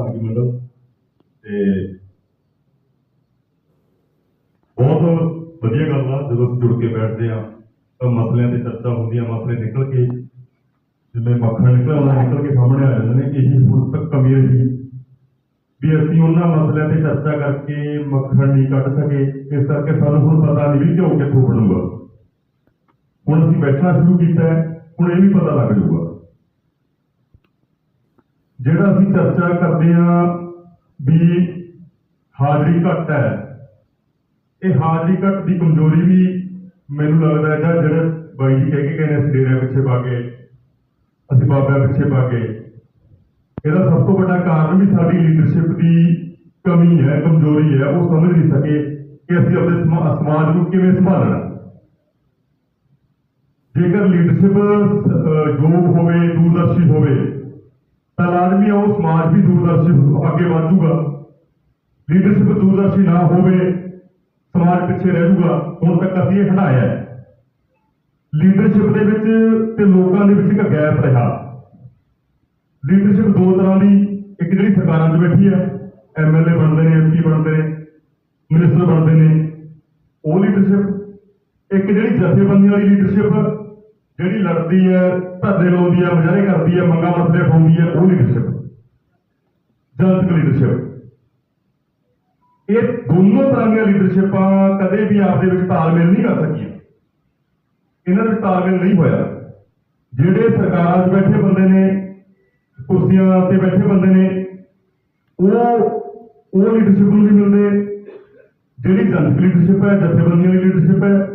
ਭਾਗੀ ਮੰਡਲ ਤੇ ਬਹੁਤ ਵਧੀਆ ਗੱਲ ਆ, ਜਦੋਂ ਅਸੀਂ ਜੁੜ ਕੇ ਬੈਠਦੇ ਆ, ਤਾਂ ਮਸਲਿਆਂ ਤੇ ਚਰਚਾ ਹੁੰਦੀ ਆ, ਮਸਲੇ ਨਿਕਲ ਕੇ ਜਿਵੇਂ ਮੱਖਣ ਨਿਕਲਦਾ ਨਿਕਲ ਕੇ ਸਾਹਮਣੇ ਆ ਜਾਂਦੇ ਨੇ ਇਹੀ ਹੁਣ ਤੱਕ ਕਮੀ ਰਹੀ ਵੀ ਅਸੀਂ ਉਹਨਾਂ ਮਸਲਿਆਂ ਤੇ ਚਰਚਾ ਕਰਕੇ ਮੱਖਣ ਨਹੀਂ ਕੱਢ ਸਕੇ, ਇਸ ਕਰਕੇ ਸਾਨੂੰ ਹੁਣ ਪਤਾ ਨਹੀਂ ਵੀ ਕਿਉਂ ਕਿੱਥੋਂ ਬਣੂਗਾ। ਹੁਣ ਅਸੀਂ ਬੈਠਣਾ ਸ਼ੁਰੂ ਕੀਤਾ ਹੁਣ ਇਹ ਵੀ ਪਤਾ ਲੱਗ ਜਾਊਗਾ। ਜਿਹੜਾ ਅਸੀਂ ਚਰਚਾ ਕਰਦੇ ਹਾਂ ਵੀ ਹਾਜ਼ਰੀ ਘੱਟ ਹੈ, ਇਹ ਹਾਜ਼ਰੀ ਘੱਟ ਦੀ ਕਮਜ਼ੋਰੀ ਵੀ ਮੈਨੂੰ ਲੱਗਦਾ ਹੈ ਜਾਂ ਜਿਹੜੇ ਬਾਈ ਜੀ ਕਹਿ ਕੇ ਕਹਿੰਦੇ ਅਸੀਂ ਡੇਰੇ ਪਿੱਛੇ ਪਾ ਕੇ ਅਸੀਂ ਬਾਬਿਆਂ ਪਿੱਛੇ ਪਾ ਕੇ ਇਹਦਾ ਸਭ ਤੋਂ ਵੱਡਾ ਕਾਰਨ ਵੀ ਸਾਡੀ ਲੀਡਰਸ਼ਿਪ ਦੀ ਕਮੀ ਹੈ, ਕਮਜ਼ੋਰੀ ਹੈ, ਉਹ ਸਮਝ ਨਹੀਂ ਸਕੇ ਕਿ ਅਸੀਂ ਆਪਣੇ ਸਮਾ- ਸਮਾਜ ਨੂੰ ਕਿਵੇਂ ਸੰਭਾਲਣਾ। ਜੇਕਰ ਲੀਡਰਸ਼ਿਪ ਜੋ ਹੈ ਉਹ ਸਮਾਜ ਵੀ ਦੂਰਦਰਸ਼ੀ ਅੱਗੇ ਵਧੂਗਾ ਲੀਡਰਸ਼ਿਪ ਦੂਰਦਰਸ਼ੀ ਨਾ ਹੋਵੇ, ਸਮਾਜ ਪਿੱਛੇ ਰਹਿ ਜੂਗਾ ਹੁਣ ਤੱਕ ਅਸੀਂ ਇਹ ਹਟਾਇਆ ਹੈ। ਲੀਡਰਸ਼ਿਪ ਦੇ ਵਿੱਚ ਤੇ ਲੋਕਾਂ ਦੇ ਵਿੱਚ ਇੱਕ ਗੈਪ ਰਿਹਾ। ਲੀਡਰਸ਼ਿਪ ਦੋ ਤਰ੍ਹਾਂ ਦੀ, ਇੱਕ ਜਿਹੜੀ ਸਰਕਾਰਾਂ 'ਚ ਬੈਠੀ ਹੈ ਐਮਐਲਏ ਬਣਦੇ ਨੇ ਐਮਪੀ ਬਣਦੇ ਨੇ ਮਿਨਿਸਟਰ ਬਣਦੇ ਨੇ, ਉਹ ਲੀਡਰਸ਼ਿਪ ਇੱਕ ਜਿਹੜੀ ਜਥੇਬੰਦੀਆਂ ਵਾਲੀ ਲੀਡਰਸ਼ਿਪ ਜਿਹੜੀ ਲੜਦੀ ਹੈ, ਧਰਨੇ ਲਾਉਂਦੀ ਹੈ, ਮੁਜ਼ਾਹਰੇ ਕਰਦੀ ਹੈ ਮੰਗਾਂ ਮਸਲੇ ਉਠਾਉਂਦੀ ਹੈ, ਉਹ ਲੀਡਰਸ਼ਿਪ ਜਨਤਕ ਲੀਡਰਸ਼ਿਪ ਇਹ ਦੋਨੋਂ ਤਰ੍ਹਾਂ ਦੀਆਂ ਲੀਡਰਸ਼ਿਪਾਂ ਕਦੇ ਵੀ ਆਪਦੇ ਵਿੱਚ ਤਾਲਮੇਲ ਨਹੀਂ ਕਰ ਸਕੀਆਂ। ਇਹਨਾਂ ਵਿੱਚ ਤਾਲਮੇਲ ਨਹੀਂ ਹੋਇਆ। ਜਿਹੜੇ ਸਰਕਾਰਾਂ 'ਚ ਬੈਠੇ ਬੰਦੇ ਨੇ, ਕੁਰਸੀਆਂ ਤੇ ਬੈਠੇ ਬੰਦੇ ਨੇ, ਉਹ ਉਹ ਲੀਡਰਸ਼ਿਪ ਨੂੰ ਨਹੀਂ ਮਿਲਦੇ। ਜਿਹੜੀ ਜਨਤਕ ਲੀਡਰਸ਼ਿਪ ਹੈ, ਜਥੇਬੰਦੀਆਂ ਦੀ ਲੀਡਰਸ਼ਿਪ ਹੈ।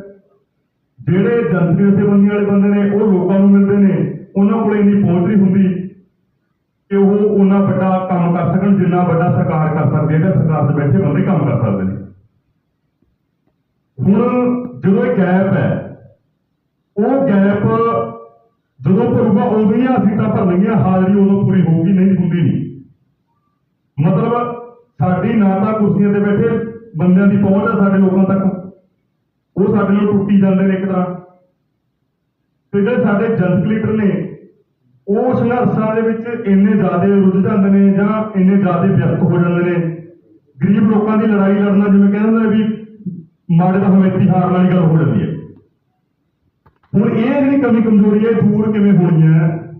ਜਿਹੜੇ ਜਨਤਕ ਜਥੇਬੰਦੀਆਂ ਵਾਲੇ ਬੰਦੇ ਨੇ, ਉਹ ਲੋਕਾਂ ਨੂੰ ਮਿਲਦੇ ਨੇ। ਉਹਨਾਂ ਕੋਲ ਇੰਨੀ ਪਹੁੰਚ ਨਹੀਂ ਹੁੰਦੀ। ਕਿ ਉਹ ਉਹਨਾਂ ਵੱਡਾ ਕੰਮ ਕਰ ਸਕਣ, ਜਿੰਨਾ ਵੱਡਾ ਸਰਕਾਰ ਕਰ ਸਕਦੀ ਹੈ ਜਾਂ ਸਰਕਾਰ ਦੇ ਬੈਠੇ ਬੰਦੇ ਕੰਮ ਕਰ ਸਕਦੇ ਨੇ। ਹੁਣ ਜਦੋਂ ਇਹ ਗੈਪ ਹੈ, ਉਹ ਗੈਪ ਜਦੋਂ ਭਰੂਗਾ, ਉਦੋਂ ਹੀ ਆਹ ਸੀਟਾਂ ਭਰਨਗੀਆਂ ਹਾਜ਼ਰੀ ਉਦੋਂ ਪੂਰੀ ਹੋਊਗੀ, ਨਹੀਂ ਹੁੰਦੀ ਨਹੀਂ। ਮਤਲਬ ਸਾਡੀ ਨਾ ਤਾਂ ਕੁਰਸੀਆਂ ਤੇ ਬੈਠੇ ਬੰਦਿਆਂ ਦੀ ਪਹੁੰਚ ਹੈ ਸਾਡੇ ਲੋਕਾਂ ਤੱਕ। ਉਹ ਸਾਡੇ ਨਾਲ ਟੁੱਟੀ ਜਾਂਦੇ ਨੇ ਇੱਕ ਤਰ੍ਹਾਂ। ਤੇ ਜਿਹੜੇ ਸਾਡੇ ਜਨਤਕ ਲੀਡਰ ਨੇ ਉਹ ਸੰਘਰਸ਼ਾਂ ਦੇ ਵਿੱਚ ਇੰਨੇ ਜ਼ਿਆਦਾ ਰੁੱਝ ਜਾਂਦੇ ਨੇ ਜਾਂ ਇੰਨੇ ਜ਼ਿਆਦਾ ਵਿਅਸਤ ਹੋ ਜਾਂਦੇ ਨੇ। ਗਰੀਬ ਲੋਕਾਂ ਦੀ ਲੜਾਈ ਲੜਨਾ ਜਿਵੇਂ ਕਹਿੰਦੇ ਨੇ ਵੀ ਮਾੜੇ ਦਾ ਹਮੇਤੀ ਹਾਰਨ ਵਾਲੀ ਗੱਲ ਹੋ ਜਾਂਦੀ ਹੈ। ਹੁਣ ਇਹ ਜਿਹੜੀ ਕਮੀ ਕਮਜ਼ੋਰੀ ਹੈ, ਇਹ ਦੂਰ ਕਿਵੇਂ ਹੋਣੀ ਹੈ?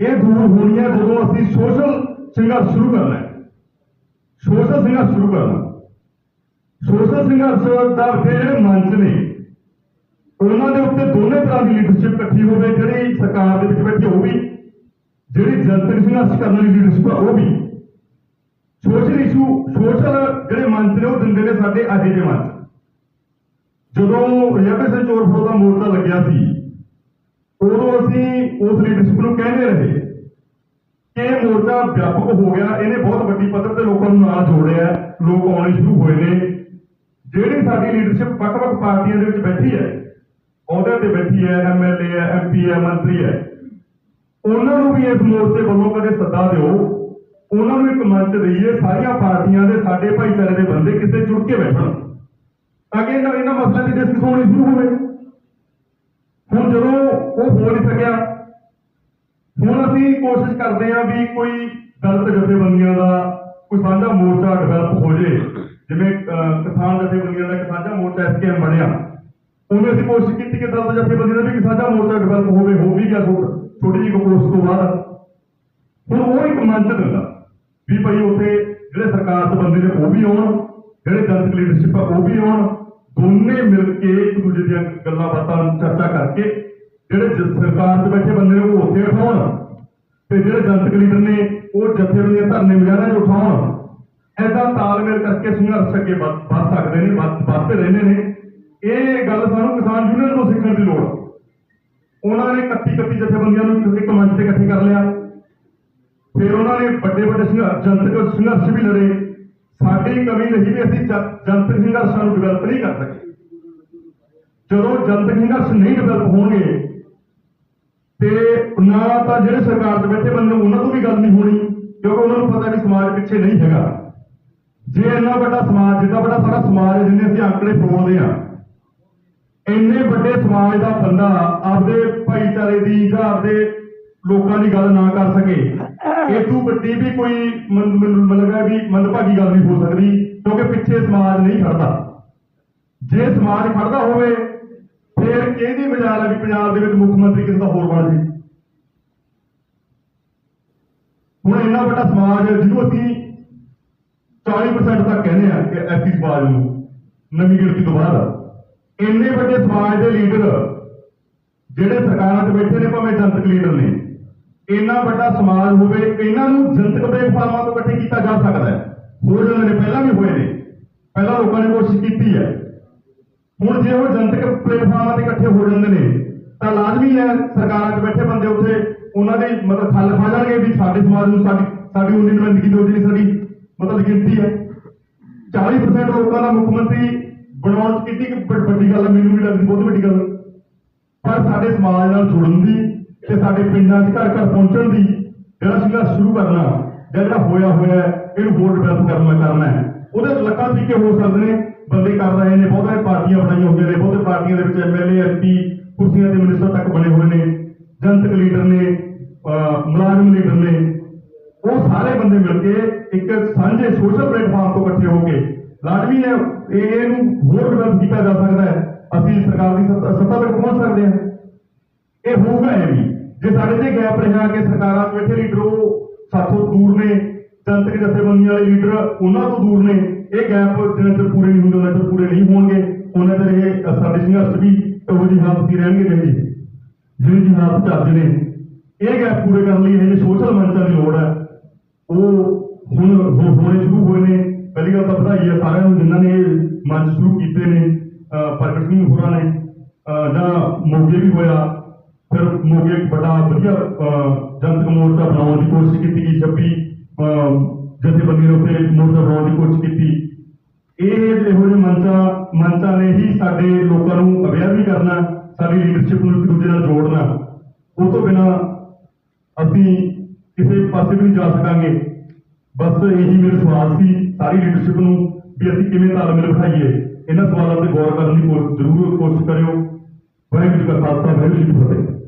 ਇਹ ਦੂਰ ਹੋਣੀ ਹੈ ਜਦੋਂ ਅਸੀਂ ਸੋਸ਼ਲ ਸੰਘਰਸ਼ ਸ਼ੁਰੂ ਕਰਨਾ ਹੈ। ਸੋਸ਼ਲ ਸੰਘਰਸ਼ ਸ਼ੁਰੂ ਕਰਨਾ। ਸੋਸ਼ਲ ਸੰਘਰਸ਼ ਦਾ ਫਿਰ ਜਿਹੜੇ ਮੰਚ ਨੇ, ਉਹਨਾਂ ਦੇ ਉੱਤੇ ਦੋਨੇ ਤਰ੍ਹਾਂ ਦੀ ਲੀਡਰਸ਼ਿਪ ਇਕੱਠੀ ਹੋਵੇ, ਜਿਹੜੀ ਸਰਕਾਰ ਦੇ ਵਿੱਚ ਬੈਠੀ ਉਹ ਵੀ ਜਿਹੜੀ ਜਨਤਕ ਸੰਘਰਸ਼ ਕਰਨ ਵਾਲੀ ਲੀਡਰਸ਼ਿਪ ਆ ਉਹ ਵੀ। ਸੋਸ਼ਲ ਇਸ਼ੂ ਸੋਸ਼ਲ ਜਿਹੜੇ ਮੰਚ ਨੇ ਉਹ ਦਿੰਦੇ ਨੇ ਸਾਡੇ ਅਜੇ ਦੇ ਮੰਚ। ਜਦੋਂ ਰੇਲਵੇ ਸੇ ਚੋਰ ਦਾ ਮੋਰਚਾ ਲੱਗਿਆ ਸੀ, ਉਦੋਂ ਅਸੀਂ ਉਸ ਲੀਡਰਸ਼ਿਪ ਨੂੰ ਕਹਿੰਦੇ ਰਹੇ ਕਿ ਇਹ ਮੋਰਚਾ ਵਿਆਪਕ ਹੋ ਗਿਆ, ਇਹਨੇ ਬਹੁਤ ਵੱਡੀ ਪੱਧਰ ਤੇ ਲੋਕਾਂ ਨੂੰ ਨਾਲ ਜੋੜਿਆ ਲੋਕ ਆਉਣੇ ਸ਼ੁਰੂ ਹੋਏ ਨੇ। ਜਿਹੜੀ ਸਾਡੀ ਲੀਡਰਸ਼ਿਪ ਵੱਖ-ਵੱਖ ਪਾਰਟੀਆਂ ਦੇ ਵਿੱਚ ਬੈਠੀ ਹੈ ਅਹੁਦੇ ਤੇ ਬੈਠੀ ਹੈ ਐਮਐਲਏ ਹੈ ਐਮਪੀ ਹੈ, ਮੰਤਰੀ ਹੈ ਉਹਨਾਂ ਨੂੰ ਵੀ ਇਸ ਮੋਰਚੇ ਵੱਲੋਂ ਕਦੇ ਸੱਦਾ ਦਿਓ। ਉਹਨਾਂ ਨੂੰ ਇੱਕ ਮੰਚ ਦਈਏ, ਸਾਰੀਆਂ ਪਾਰਟੀਆਂ ਦੇ ਸਾਡੇ ਭਾਈਚਾਰੇ ਦੇ ਬੰਦੇ ਕਿਸੇ ਜੁੜ ਕੇ ਬੈਠਣ। ਤਾਂ ਕਿ ਇਹਨਾਂ ਇਹਨਾਂ ਮਸਲਿਆਂ ਦੀ ਡਿਸਕਸ਼ਨ ਹੋਣੀ ਸ਼ੁਰੂ ਹੋਵੇ। ਹੁਣ ਜਦੋਂ ਉਹ ਹੋ ਨਹੀਂ ਸਕਿਆ, ਹੁਣ ਅਸੀਂ ਕੋਸ਼ਿਸ਼ ਕਰਦੇ ਹਾਂ ਵੀ ਕੋਈ ਦਲਿਤ ਜਥੇਬੰਦੀਆਂ ਦਾ ਕੋਈ ਸਾਂਝਾ ਮੋਰਚਾ ਡਿਵੈਲਪ ਹੋ ਜੇ। ਜਿਵੇਂ ਕਿਸਾਨ ਜਥੇਬੰਦੀਆਂ ਦਾ ਇੱਕ ਸਾਂਝਾ ਮੋਰਚਾ ਐਸਕੇਐਮ ਬਣਿਆ। ਉਹਨੇ ਅਸੀਂ ਕੋਸ਼ਿਸ਼ ਕੀਤੀ ਕਿ ਦਲਤ ਜਥੇਬੰਦੀਆਂ ਦਾ ਵੀ ਇੱਕ ਸਾਂਝਾ ਮੋਰਚਾ ਡਿਵੈਲਪ ਹੋਵੇ, ਹੋ ਵੀ ਗਿਆ ਛੋਟ- ਛੋਟੀ ਜਿਹੀ ਕੋਸ਼ਿਸ਼ ਤੋਂ ਬਾਅਦ। ਹੁਣ ਉਹ ਇੱਕ ਮੰਚ ਦਿੰਦਾ ਵੀ ਭਾਈ ਉੱਥੇ ਜਿਹੜੇ ਸਰਕਾਰ ਦੇ ਬੰਦੇ ਨੇ ਉਹ ਵੀ ਆਉਣ, ਜਿਹੜੇ ਜਨਤਕ ਲੀਡਰਸ਼ਿਪ ਆ ਉਹ ਵੀ ਆਉਣ। ਦੋਨੇ ਮਿਲ ਕੇ ਇੱਕ ਦੂਜੇ ਦੀਆਂ ਗੱਲਾਂ ਬਾਤਾਂ ਚਰਚਾ ਕਰਕੇ ਜਿਹੜੇ ਜ- ਸਰਕਾਰ 'ਚ ਬੈਠੇ ਬੰਦੇ ਨੇ ਉਹ ਉੱਥੇ ਉਠਾਉਣ ਤੇ ਜਿਹੜੇ ਜਨਤਕ ਲੀਡਰ ਨੇ ਉਹ ਜਥੇਬੰਦੀਆਂ ਧਰਨੇ ਵਗੈਰਾ 'ਚ ਉਠਾਉਣ। ਐਦਾਂ ਤਾਲਮੇਲ ਕਰਕੇ ਸੰਘਰਸ਼ ਅੱਗੇ ਵੱਧ ਵੱਧ ਸਕਦੇ ਨੇ, ਵੱਧ ਵੱਧਦੇ ਰਹਿੰਦੇ ਨੇ। ਇਹ ਗੱਲ ਸਾਨੂੰ ਕਿਸਾਨ ਯੂਨੀਅਨ ਤੋਂ ਸਿੱਖਣ ਦੀ ਲੋੜ ਆ। ਉਹਨਾਂ ਨੇ 31 31 ਜਥੇਬੰਦੀਆਂ ਨੂੰ ਇੱਕ ਮੰਚ ਤੇ ਇਕੱਠੇ ਕਰ ਲਿਆ। ਫਿਰ ਉਹਨਾਂ ਨੇ ਵੱਡੇ ਵੱਡੇ ਸੰਘਰਸ਼ ਜਨਤਕ ਸੰਘਰਸ਼ ਵੀ ਲੜੇ। ਸਾਡੀ ਕਮੀ ਨਹੀਂ ਵੀ ਅਸੀਂ ਜਨਤਕ ਸੰਘਰਸ਼ਾਂ ਨੂੰ ਡਿਵੈਲਪ ਨਹੀਂ ਕਰ ਸਕੇ। ਜਦੋਂ ਜਨਤਕ ਸੰਘਰਸ਼ ਨਹੀਂ ਡਿਵੈਲਪ ਹੋਣਗੇ ਤੇ ਨਾ ਤਾਂ ਜਿਹੜੇ ਸਰਕਾਰ ਦੇ ਬੈਠੇ ਬੰਦੇ ਉਹਨਾਂ ਤੋਂ ਵੀ ਗੱਲ ਨਹੀਂ ਹੋਣੀ ਕਿਉਂਕਿ ਉਹਨਾਂ ਨੂੰ ਪਤਾ ਵੀ ਸਮਾਜ ਪਿੱਛੇ ਨਹੀਂ ਹੈਗਾ। ਜੇ ਇੰਨਾ ਵੱਡਾ ਸਮਾਜ ਜਿੱਦਾਂ ਵੱਡਾ ਸਾਰਾ ਸਮਾਜ ਹੈ, ਜਿੰਨੇ ਅਸੀਂ ਆંકੜੇ ਫਰੋਲਦੇ ਆ ਇੰਨੇ ਵੱਡੇ ਸਮਾਜ ਦਾ ਬੰਦਾ ਆਪਦੇ ਭਾਈਚਾਰੇ ਦੀ ਜਾਂ ਆਪਦੇ ਲੋਕਾਂ ਦੀ ਗੱਲ ਨਾ ਕਰ ਸਕੇ। ਇਹ ਤੋਂ ਵੱਡੀ ਵੀ ਕੋਈ ਮਤਲਬ ਹੈ ਵੀ ਮੰਦਭਾਗੀ ਗੱਲ ਨਹੀਂ ਹੋ ਸਕਦੀ, ਕਿਉਂਕਿ ਪਿੱਛੇ ਸਮਾਜ ਨਹੀਂ ਖੜਦਾ। ਜੇ ਸਮਾਜ ਖੜਦਾ ਹੋਵੇ, ਫਿਰ ਕਿਹਦੀ ਮਜਾਲ ਹੈ ਵੀ ਪੰਜਾਬ ਦੇ ਵਿੱਚ ਮੁੱਖ ਮੰਤਰੀ ਕਿਸੇ ਦਾ ਹੋਰ ਬਣ ਜੇ? ਹੁਣ ਇੰਨਾ ਵੱਡਾ ਸਮਾਜ ਜਿਹਨੂੰ ਅਸੀਂ 40% ਤੱਕ ਕਹਿੰਦੇ ਆ ਕਿ ਐਸੀ ਸਮਾਜ ਨੂੰ ਨਵੀਂ ਗਿਣਤੀ ਤੋਂ ਬਾਅਦ ਇੰਨੇ ਵੱਡੇ ਸਮਾਜ ਦੇ ਲੀਡਰ ਜਿਹੜੇ ਸਰਕਾਰਾਂ 'ਚ ਬੈਠੇ ਨੇ ਭਾਵੇਂ ਜਨਤਕ ਲੀਡਰ ਨੇ, ਇੰਨਾ ਵੱਡਾ ਸਮਾਜ ਹੋਵੇ, ਇਹਨਾਂ ਨੂੰ ਜਨਤਕ ਪਲੇਟਫਾਰਮਾਂ ਤੋਂ ਇਕੱਠੇ ਕੀਤਾ ਜਾ ਸਕਦਾ ਹੈ। ਹੋ ਜਾਂਦੇ ਨੇ ਪਹਿਲਾਂ ਵੀ ਹੋਏ ਨੇ, ਪਹਿਲਾਂ ਲੋਕਾਂ ਨੇ ਕੋਸ਼ਿਸ਼ ਕੀਤੀ ਹੈ। ਹੁਣ ਜੇ ਉਹ ਜਨਤਕ ਪਲੇਟਫਾਰਮਾਂ ਤੇ ਇਕੱਠੇ ਹੋ ਜਾਂਦੇ ਨੇ, ਤਾਂ ਲਾਜ਼ਮੀ ਹੈ ਸਰਕਾਰਾਂ 'ਚ ਬੈਠੇ ਬੰਦੇ ਉੱਥੇ, ਉਹਨਾਂ ਦੇ ਮਤਲਬ ਖੱਲ ਖਾ ਜਾਣਗੇ ਵੀ ਸਾਡੇ ਸਮਾਜ ਨੂੰ ਸਾਡੀ ਸਾਡੀ ਉਨੀ ਨੁਮਾਇੰਦਗੀ ਦਿਓ ਜਿਹੜੀ ਸਾਡੀ ਮਤਲਬ ਗਿਣਤੀ ਹੈ। 40% ਲੋਕਾਂ ਦਾ ਮੁੱਖ ਮੰਤਰੀ ਬਣਾਉਣ 'ਚ ਕਿੰਨੀ ਕੁ ਵੱਡੀ ਗੱਲ ਮੈਨੂੰ ਵੀ ਲੱਗਦੀ, ਬਹੁਤ ਵੱਡੀ ਗੱਲ ਪਰ ਸਾਡੇ ਸਮਾਜ ਨਾਲ ਜੁੜਨ ਦੀ ਤੇ ਸਾਡੇ ਪਿੰਡਾਂ 'ਚ ਘਰ ਘਰ ਪਹੁੰਚਣ ਦੀ ਜਿਹੜਾ ਸੰਘਰਸ਼ ਸ਼ੁਰੂ ਕਰਨਾ ਜਿਹੜਾ ਹੋਇਆ ਹੋਇਆ ਇਹਨੂੰ ਹੋਰ ਡਿਵੈਲਪ ਕਰਨਾ ਕਰਨਾ ਹੈ। ਉਹਦੇ ਲੱਖਾਂ ਤਰੀਕੇ ਹੋ ਸਕਦੇ ਨੇ, ਬੰਦੇ ਕਰ ਰਹੇ ਨੇ, ਬਹੁਤਾਂ ਪਾਰਟੀਆਂ ਬਣਾਈਆਂ ਹੋਈਆਂ ਨੇ, ਬਹੁਤੇ ਪਾਰਟੀਆਂ ਦੇ ਵਿੱਚ ਐਮਐਲਏ ਐਮਪੀ ਕੁਰਸੀਆਂ ਦੇ ਮਿਨਿਸਟਰ ਤੱਕ ਬਣੇ ਹੋਏ ਨੇ, ਜਨਤਕ ਲੀਡਰ ਨੇ ਮੁਲਾਜ਼ਮ ਲੀਡਰ ਨੇ। ਉਹ ਸਾਰੇ ਬੰਦੇ ਮਿਲ ਕੇ ਇੱਕ ਸਾਂਝੇ ਸੋਸ਼ਲ ਪਲੇਟਫਾਰਮ ਤੋਂ ਇਕੱਠੇ ਹੋ ਕੇ ਲਾਜ਼ਮੀ ਹੈ ਇਹ ਇਹਨੂੰ ਹੋਰ ਡਿਵੈਲਪ ਕੀਤਾ ਜਾ ਸਕਦਾ ਹੈ। ਅਸੀਂ ਸਰਕਾਰ ਦੀ ਸੱਤਾ ਤੱਕ ਪਹੁੰਚ ਸਕਦੇ ਹਾਂ। ਇਹ ਹੋਊਗਾ ਇਹ ਵੀ। ਜੇ ਸਾਡੇ ਤੇ ਗੈਪ ਰਿਹਾ ਕਿ ਸਰਕਾਰਾਂ 'ਚ ਬੈਠੇ ਲੀਡਰ ਉਹ ਸਾਥੋਂ ਦੂਰ ਨੇ, ਜਨਤਕ ਜਥੇਬੰਦੀਆਂ ਵਾਲੇ ਲੀਡਰ ਉਹਨਾਂ ਤੋਂ ਦੂਰ ਨੇ, ਇਹ ਗੈਪ ਜਿੰਨਾ ਚਿਰ ਪੂਰੇ ਨਹੀਂ ਹੁੰਦੇ ਉਹਨਾਂ ਚਿਰ ਪੂਰੇ ਨਹੀਂ ਹੋਣਗੇ। ਉਹਨਾਂ ਚਿਰ ਇਹ ਸਾਡੇ ਸੰਘਰਸ਼ ਵੀ ਇਹੋ ਜਿਹੀ ਹਾਲਤ ਹੀ ਰਹਿਣਗੇ ਜਿਹੇ ਜਿਹੜੀ ਜੀ ਹਾਲਤ ਚੱਜ ਨੇ। ਇਹ ਗੈਪ ਪੂਰੇ ਕਰਨ ਲਈ ਇਹ ਜਿਹੜੇ ਸੋਸ਼ਲ ਮੰਚਾਂ ਦੀ ਲੋੜ ਹੈ। ਉਹ ਹੁਣ ਹੋ- ਹੋਣੇ ਸ਼ੁਰੂ ਹੋਏ ਨੇ ਤਾਂ ਵਧਾਈ ਹੈ, ਸਾਰਿਆਂ ਨੂੰ ਜਿਨ੍ਹਾਂ ਨੇ ਮੰਚ ਸ਼ੁਰੂ ਕੀਤੇ ਨੇ ਪ੍ਰਗਟ ਸਿੰਘ ਹੋਰਾਂ ਨੇ ਜਾਂ ਮੋਗੇ ਵੀ ਹੋਇਆ, ਫਿਰ ਮੋਗੇ ਇੱਕ ਵੱਡਾ ਵਧੀਆ ਜਨਤਕ ਮੋਰਚਾ ਬਣਾਉਣ ਦੀ ਕੋਸ਼ਿਸ਼ ਕੀਤੀ ਗਈ 26 ਅਹ ਨੇ ਉੱਤੇ ਮੋਰਚਾ ਬਣਾਉਣ ਦੀ ਕੋਸ਼ਿਸ਼ ਕੀਤੀ। ਇਹ ਇਹੋ ਜਿਹੇ ਮੰਚਾਂ ਮੰਚਾਂ ਨੇ ਹੀ ਸਾਡੇ ਲੋਕਾਂ ਨੂੰ ਅਵੇਅਰ ਵੀ ਕਰਨਾ, ਸਾਡੀ ਲੀਡਰਸ਼ਿਪ ਨੂੰ ਇੱਕ ਦੂਜੇ ਨਾਲ ਜੋੜਨਾ। ਉਹ ਤੋਂ ਬਿਨਾ ਅਸੀਂ ਕਿਸੇ ਪਾਸੇ ਵੀ ਨਹੀਂ ਜਾ ਸਕਾਂਗੇ। ਬਸ ਇਹੀ ਮੇਰੇ ਸਵਾਲ ਸੀ ਸਾਰੀ ਲੀਡਰਸ਼ਿਪ ਨੂੰ ਵੀ ਅਸੀਂ ਕਿਵੇਂ ਤਾਲਮੇਲ ਬਿਠਾਈਏ, ਇਹਨਾਂ ਸਵਾਲਾਂ ਤੇ ਗੌਰ ਕਰਨ ਦੀ ਕੋ- ਜ਼ਰੂਰ ਕੋਸ਼ਿਸ਼ ਕਰਿਓ। ਵਾਹਿਗੁਰੂ ਜੀ ਕਾ ਖਾਲਸਾ, ਵਾਹਿਗੁਰੂ ਜੀ ਕੀ ਫਤਿਹ।